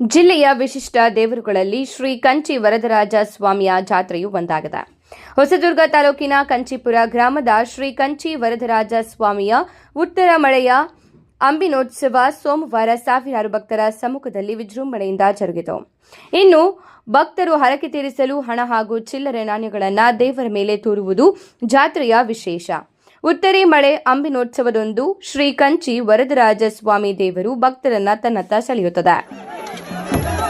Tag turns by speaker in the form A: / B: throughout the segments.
A: ಜಿಲ್ಲೆಯ ವಿಶಿಷ್ಟ ದೇವರುಗಳಲ್ಲಿ ಶ್ರೀ ಕಂಚಿ ವರದರಾಜ ಸ್ವಾಮಿಯ ಜಾತ್ರೆಯು ಒಂದಾಗಿದೆ. ಹೊಸದುರ್ಗ ತಾಲೂಕಿನ ಕಂಚಿಪುರ ಗ್ರಾಮದ ಶ್ರೀ ಕಂಚಿ ವರದರಾಜ ಸ್ವಾಮಿಯ ಉತ್ತರ ಮಳೆಯ ಅಂಬಿನೋತ್ಸವ ಸೋಮವಾರ ಸಾವಿರಾರು ಭಕ್ತರ ಸಮ್ಮುಖದಲ್ಲಿ ವಿಜೃಂಭಣೆಯಿಂದ ಜರುಗಿತು. ಇನ್ನು ಭಕ್ತರು ಹರಕೆ ತೀರಿಸಲು ಹಣ ಹಾಗೂ ಚಿಲ್ಲರೆ ನಾಣ್ಯಗಳನ್ನು ದೇವರ ಮೇಲೆ ತೂರುವುದು ಜಾತ್ರೆಯ ವಿಶೇಷ. ಉತ್ತರಿ ಮಳೆ ಅಂಬಿನೋತ್ಸವದೊಂದು ಶ್ರೀ ಕಂಚಿ ವರದರಾಜ ಸ್ವಾಮಿ ದೇವರು ಭಕ್ತರನ್ನ ತನ್ನತ್ತ ಸೆಳೆಯುತ್ತದೆ.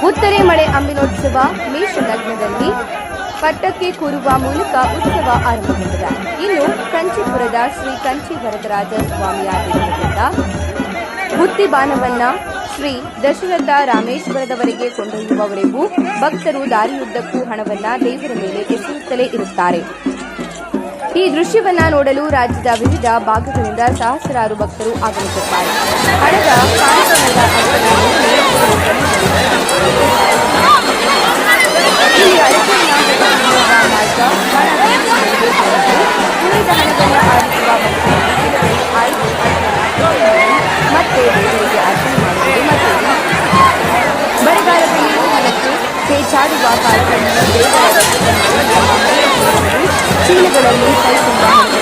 A: ಉತ್ತರೆ ಮಳೆ ಅಂಬಿನೋತ್ಸವ ಮೇಷಲಗ್ನದಲ್ಲಿ ಪಟ್ಟಕ್ಕೆ ಕೂರುವ ಮೂಲಕ ಉತ್ಸವ ಆರಂಭಗೊಂಡಿದೆ. ಇನ್ನು ಕಂಚಿಪುರದ ಶ್ರೀ ಕಂಚಿ ವರದರಾಜ ಸ್ವಾಮಿಯ ದೇವರಿಂದ ಬುತ್ತಿ ಬಾನವನ್ನ ಶ್ರೀ ದಶರಥ ರಾಮೇಶ್ವರದವರೆಗೆ ಕೊಂಡೊಯ್ಯುವವರೆಗೂ ಭಕ್ತರು ದಾರಿಯುದ್ದಕ್ಕೂ ಹಣವನ್ನ ದೇವರ ಮೇಲೆ ಎಸೆಯುತ್ತಲೇ ಇರುತ್ತಾರೆ. ಈ ದೃಶ್ಯವನ್ನ ನೋಡಲು ರಾಜ್ಯದ ವಿವಿಧ ಭಾಗಗಳಿಂದ ಸಹಸ್ರಾರು ಭಕ್ತರು ಆಗಮಿಸುತ್ತಾರೆ. ಹಣದ ಕಾಣಿಕೆಗಳ சாரி பாப்பா சீலகடலையும்